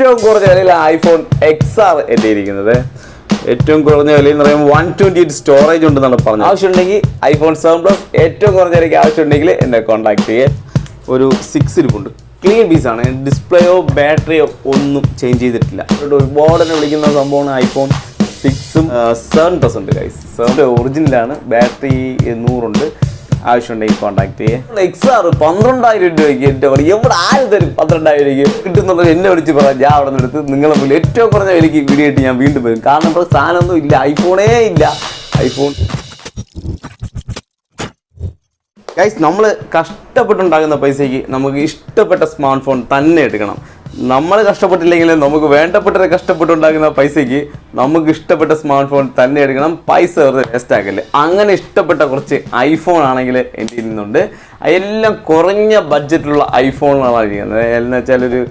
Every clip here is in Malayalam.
ഏറ്റവും കുറഞ്ഞ വിലയിൽ ഐഫോൺ എക്സ് ആർ എത്തിയിരിക്കുന്നത്. ഏറ്റവും കുറഞ്ഞ വിലയിൽ എന്ന് പറയുമ്പോൾ വൺ ട്വന്റി എയ്റ്റ് സ്റ്റോറേജ് ഉണ്ടെന്നാണ് പറഞ്ഞത്. ആവശ്യമുണ്ടെങ്കിൽ ഐഫോൺ സെവൻ പ്ലസ് ഏറ്റവും കുറഞ്ഞ വിലയ്ക്ക് ആവശ്യമുണ്ടെങ്കിൽ എന്നെ കോൺടാക്ട് ചെയ്യേ ഒരു സിക്സ് ഇരിപ്പുണ്ട്. ക്ലീൻ പീസ് ആണ്. ഡിസ്പ്ലേയോ ബാറ്ററിയോ ഒന്നും ചേഞ്ച് ചെയ്തിട്ടില്ല. ഒരുപാട് തന്നെ വിളിക്കുന്ന സംഭവമാണ് ഐഫോൺ സിക്സും സെവൻ പ്ലസ് ഉണ്ട് ഗൈസ് സെവന്റെ ഒറിജിനലാണ് ബാറ്ററി നൂറുണ്ട്. ആവശ്യമുണ്ടെങ്കിൽ കോൺടാക്ട് ചെയ്യേ. എക്സാർ പന്ത്രണ്ടായിരം രൂപയ്ക്ക് എന്റെ എവിടെ ആര് തരും പന്ത്രണ്ടായിരം രൂപയ്ക്ക്? കിട്ടുന്നുള്ളത് എന്നെ വിളിച്ച് പറയാം ഞാൻ അവിടെ നിന്ന് എടുത്ത് നിങ്ങളെ മുന്നിൽ ഏറ്റവും കുറഞ്ഞ വിലയ്ക്ക് വീഡിയോ ഇട്ട് ഞാൻ വീണ്ടും വരും. കാരണം നമ്മുടെ സാധനമൊന്നും ഇല്ല. ഐഫോണേ ഇല്ല. ഐഫോൺ ഗൈസ് നമ്മൾ കഷ്ടപ്പെട്ടുണ്ടാകുന്ന പൈസയ്ക്ക് നമുക്ക് ഇഷ്ടപ്പെട്ട സ്മാർട്ട് ഫോൺ തന്നെ എടുക്കണം. നമ്മൾ കഷ്ടപ്പെട്ടില്ലെങ്കിൽ നമുക്ക് വേണ്ടപ്പെട്ടത് കഷ്ടപ്പെട്ടുണ്ടാകുന്ന പൈസയ്ക്ക് നമുക്ക് ഇഷ്ടപ്പെട്ട സ്മാർട്ട് ഫോൺ തന്നെ എടുക്കണം. പൈസ വെറുതെ വേസ്റ്റ് ആക്കല്ലേ. അങ്ങനെ ഇഷ്ടപ്പെട്ട കുറച്ച് ഐഫോൺ ആണെങ്കിൽ എന്റെ നിന്നുണ്ട്. എല്ലാം കുറഞ്ഞ ബഡ്ജറ്റുള്ള ഐഫോണുകളാണ് ഇരിക്കുന്നത്. എന്ന് വെച്ചാൽ ഒരു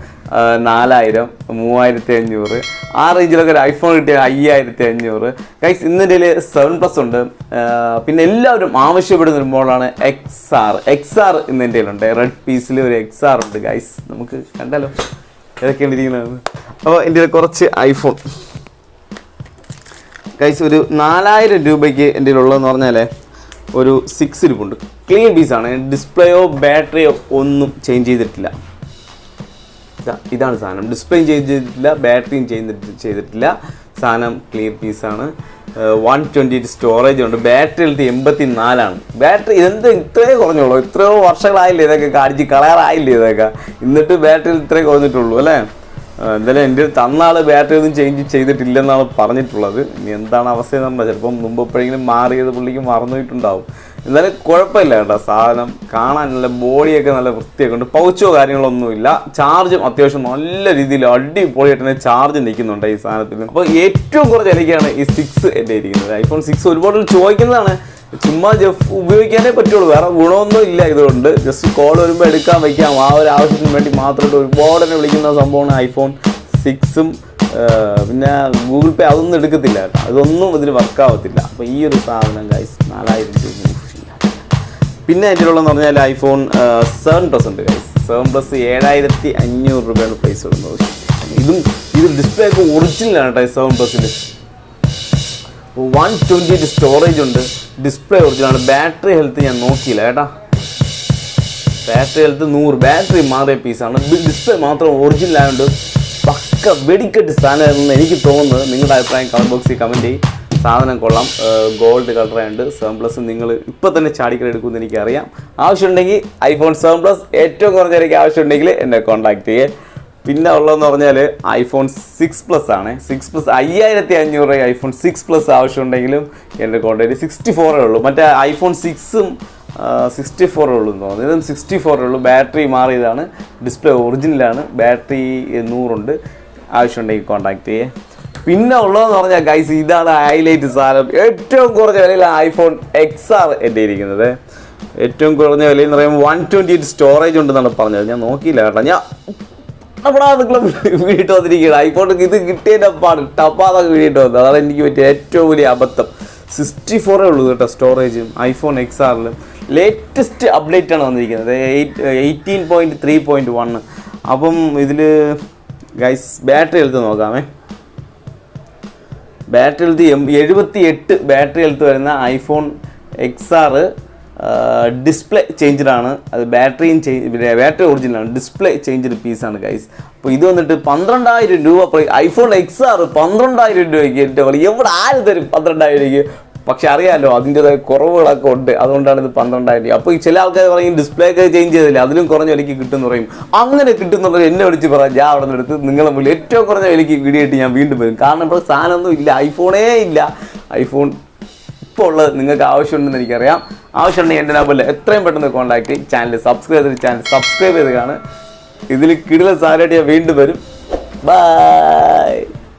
നാലായിരം മൂവായിരത്തി അഞ്ഞൂറ്. ആ റേഞ്ചിലൊക്കെ ഒരു ഐഫോൺ കിട്ടിയ അയ്യായിരത്തി അഞ്ഞൂറ്. ഗൈസ് ഇന്നിന്റെ സെവൻ പ്ലസ് ഉണ്ട്. പിന്നെ എല്ലാവരും ആവശ്യപ്പെടുന്ന ഒരു മോഡലാണ് എക്സ് ആർ എക്സ് ആർ ഇന്ന് എന്റെ കയ്യിലുണ്ട്. റെഡ് പീസിൽ ഒരു എക്സ് ആർ ഉണ്ട് ഗൈസ് നമുക്ക് കണ്ടാലോ? ഏതൊക്കെയാണ് ഇരിക്കുന്നത് അപ്പോൾ എന്റെ കുറച്ച് ഐഫോൺ കൈസ് ഒരു നാലായിരം രൂപയ്ക്ക് എന്റെ ഉള്ളതെന്ന് പറഞ്ഞാൽ ഒരു സിക്സ് ഇരിപ്പുണ്ട്. ക്ലീൻ പീസാണ് ഡിസ്പ്ലേയോ ബാറ്ററിയോ ഒന്നും ചേഞ്ച് ചെയ്തിട്ടില്ല. ഇതാണ് സാധനം. ഡിസ്പ്ലേയും ചേഞ്ച് ചെയ്തിട്ടില്ല ബാറ്ററിയും ചെയ്തിട്ട് ചെയ്തിട്ടില്ല. സാധനം ക്ലിയർ പീസാണ് വൺ ട്വന്റി എയ്റ്റ് സ്റ്റോറേജ് ഉണ്ട്. ബാറ്ററി എടുത്ത് എൺപത്തി നാലാണ് ബാറ്ററി എന്ത് ഇത്രയേ കുറഞ്ഞുള്ളൂ. ഇത്രയോ വർഷങ്ങളായില്ലേ ഇതൊക്കെ കാണിച്ച് കളയാറായില്ലേ ഇതൊക്കെ? എന്നിട്ട് ബാറ്ററി ഇത്രയേ കുറഞ്ഞിട്ടുള്ളൂ അല്ലേ? എന്തായാലും എന്റെ തന്നാൾ ബാറ്ററി ഒന്നും ചേഞ്ച് ചെയ്തിട്ടില്ലെന്നാണ് പറഞ്ഞിട്ടുള്ളത്. ഇനി എന്താണ് അവസ്ഥ എന്ന് ചിലപ്പം മുമ്പ് എപ്പോഴെങ്കിലും മാറിയത് പുള്ളിക്ക് മറന്നുപോയിട്ടുണ്ടാവും. എന്നാലും കുഴപ്പമില്ല കേട്ടോ. സാധനം കാണാൻ നല്ല ബോഡിയൊക്കെ നല്ല വൃത്തിയൊക്കെ ഉണ്ട്. പൗച്ചോ കാര്യങ്ങളൊന്നുമില്ല ചാർജും അത്യാവശ്യം നല്ല രീതിയിൽ അടിപൊളിയായിട്ട് തന്നെ ചാർജ് നിൽക്കുന്നുണ്ട് ഈ സാധനത്തിൽ. അപ്പോൾ ഏറ്റവും കുറച്ച് എനിക്കാണ് ഈ സിക്സ് എന്റെ ഇരിക്കുന്നത്. ഐഫോൺ സിക്സ് ഒരുപാട് ചോദിക്കുന്നതാണ്. ചുമ്മാ ജസ്റ്റ് ഉപയോഗിക്കാനേ പറ്റുള്ളൂ. വേറെ ഗുണമൊന്നും ഇല്ല ഇതുകൊണ്ട്. ജസ്റ്റ് കോൾ വരുമ്പോൾ എടുക്കാൻ വയ്ക്കാം ആ ഒരു ആവശ്യത്തിന് വേണ്ടി മാത്രമായിട്ട് ഒരുപാട് തന്നെ വിളിക്കുന്ന സംഭവമാണ് ഐഫോൺ സിക്സും പിന്നെ ഗൂഗിൾ പേ അതൊന്നും എടുക്കത്തില്ല. കേട്ടോ അതൊന്നും ഇതിന് വർക്കാവത്തില്ല അപ്പോൾ ഈ ഒരു സാധനം ഗൈസ് നാലായിരം രൂപ പിന്നെ അതിന്റെ ഉള്ളതെന്ന് പറഞ്ഞാൽ ഐഫോൺ സെവൻ പ്ലസ് ഉണ്ട് ഗൈസ് സെവൻ പ്ലസ് ഏഴായിരത്തി അഞ്ഞൂറ് രൂപയാണ് പ്രൈസ് വരുന്നത്. ഇതും ഇത് ഡിസ്പ്ലേ ഒക്കെ ഒറിജിനലാണ് കേട്ടോ സെവൻ പ്ലസിൽ വൺ ട്വന്റി എയ്റ്റ് സ്റ്റോറേജ് ഉണ്ട്. ഡിസ്പ്ലേ ഒറിജിനാണ് ബാറ്ററി ഹെൽത്ത് ഞാൻ നോക്കിയില്ല കേട്ടാ. ബാറ്ററി ഹെൽത്ത് നൂറ്. ബാറ്ററി മാറിയ പീസാണ് ഡിസ്പ്ലേ മാത്രം ഒറിജിനൽ ആയതുകൊണ്ട് പക്ക വെടിക്കെട്ട് സാധനമായിരുന്നു എനിക്ക് തോന്നുന്നത്. നിങ്ങളുടെ അഭിപ്രായം കമന്റ് ബോക്സിൽ കമന്റ് ചെയ്യും. സാധനം കൊള്ളാം. ഗോൾഡ് കളറായുണ്ട് സെവൻ പ്ലസ് നിങ്ങൾ ഇപ്പോൾ തന്നെ ചാടിക്കൽ എടുക്കുമെന്ന് എനിക്കറിയാം. ആവശ്യമുണ്ടെങ്കിൽ ഐഫോൺ സെവൻ പ്ലസ് ഏറ്റവും കുറഞ്ഞ ആവശ്യമുണ്ടെങ്കിൽ എന്നെ കോൺടാക്ട് ചെയ്യേ. പിന്നെ ഉള്ളതെന്ന് പറഞ്ഞാൽ ഐഫോൺ സിക്സ് പ്ലസ് ആണ്. സിക്സ് പ്ലസ് അയ്യായിരത്തി അഞ്ഞൂറ് ഐഫോൺ സിക്സ് പ്ലസ് ആവശ്യമുണ്ടെങ്കിലും എന്റെ കോണ്ടാക്ട് സിക്സ്റ്റി ഫോറേ ഉള്ളൂ. മറ്റേ ഐഫോൺ സിക്സും സിക്സ്റ്റി ഫോറേ ഉള്ളൂ എന്ന് തോന്നുന്നു. ഇതും സിക്സ്റ്റി ഫോറേ ഉള്ളൂ. ബാറ്ററി മാറിയതാണ്. ഡിസ്പ്ലേ ഒറിജിനലാണ് ബാറ്ററി നൂറുണ്ട്. ആവശ്യമുണ്ടെങ്കിൽ കോൺടാക്ട് ചെയ്യേ. പിന്നെ ഉള്ളതെന്ന് പറഞ്ഞാൽ ഗൈസ് ഇതാണ് ഹൈലൈറ്റ് സാധനം. ഏറ്റവും കുറഞ്ഞ വിലയിൽ ഐഫോൺ എക്സ് ആർ എന്റെ ഇരിക്കുന്നത് ഏറ്റവും കുറഞ്ഞ വിലയിൽ എന്ന് പറയുമ്പോൾ വൺ ട്വന്റി എയ്റ്റ് സ്റ്റോറേജ് ഉണ്ടെന്നാണ് പറഞ്ഞത്. ഞാൻ നോക്കിയില്ല കേട്ടോ. ഞാൻ നിങ്ങൾ വീട്ടിൽ വന്നിരിക്കുകയാണ്. ഐഫോൺ ഇത് കിട്ടിയതിന്റെ പാട് ടപ്പാതൊക്കെ വീണിട്ട് വന്നത്. അതാണ് എനിക്ക് പറ്റിയ ഏറ്റവും വലിയ അബദ്ധം. സിക്സ്റ്റി ഫോറേ ഉള്ളൂ കേട്ടോ സ്റ്റോറേജ് ഐഫോൺ എക്സ് ആറിലും ലേറ്റസ്റ്റ് അപ്ഡേറ്റ് ആണ് വന്നിരിക്കുന്നത്. Eighteen point three point one അപ്പം ഇതിൽ ഗൈസ് ബാറ്ററി എടുത്ത് നോക്കാമേ. ബാറ്ററി ഹെൽത്ത് എം എഴുപത്തി എട്ട് ബാറ്ററി എടുത്ത് വരുന്ന ഐഫോൺ എക്സ് ആറ് ഡിസ്പ്ലേ ചേഞ്ചറാണ് അത് ബാറ്ററിയും ചേഞ്ച് ബാറ്ററി ഒറിജിനലാണ്. ഡിസ്പ്ലേ ചേഞ്ചിന് പീസാണ് ഗൈസ് അപ്പോൾ ഇത് വന്നിട്ട് പന്ത്രണ്ടായിരം രൂപ ഐഫോൺ എക്സ് ആറ് പന്ത്രണ്ടായിരം രൂപയ്ക്ക് എന്റെ പോലെ എവിടെ ആര് തരും പന്ത്രണ്ടായിരം രൂപയ്ക്ക്? പക്ഷെ അറിയാമല്ലോ അതിന്റെതായ കുറവുകളൊക്കെ ഉണ്ട്. അതുകൊണ്ടാണ് ഇത് പന്ത്രണ്ടായിരം രൂപ. അപ്പോൾ ചില ആൾക്കാർ പറയും ഡിസ്പ്ലേ ഒക്കെ ചേഞ്ച് ചെയ്തില്ല? അതിലും കുറഞ്ഞ വിലയ്ക്ക് കിട്ടുമെന്ന് പറയും. അങ്ങനെ കിട്ടുന്നുള്ളത് എന്നെ വിളിച്ച് പറയാം ഞാൻ അവിടെ നിന്ന് എടുത്ത് നിങ്ങളെ മുമ്പിൽ ഏറ്റവും കുറഞ്ഞ വിലയ്ക്ക് വീഡിയോ ഇട്ട് ഞാൻ വീണ്ടും വരും. കാരണം ഇപ്പോൾ സാധനമൊന്നും ഇല്ല. ഐഫോണേ ഇല്ല. ഐഫോൺ ഇപ്പോൾ ഉള്ളത് നിങ്ങൾക്ക് ആവശ്യമുണ്ടെന്ന് എനിക്കറിയാം. ആവശ്യമുണ്ടെങ്കിൽ എന്റെ നമ്പറിൽ എത്രയും പെട്ടെന്ന് കോൺടാക്ട് ചെയ്യും. ചാനൽ സബ്സ്ക്രൈബ് ചെയ്ത് ചാനൽ സബ്സ്ക്രൈബ് ചെയ്ത് കാണും ഇതിൽ കിടില സാധനമായിട്ട് ഞാൻ വീണ്ടും വരും. ബൈ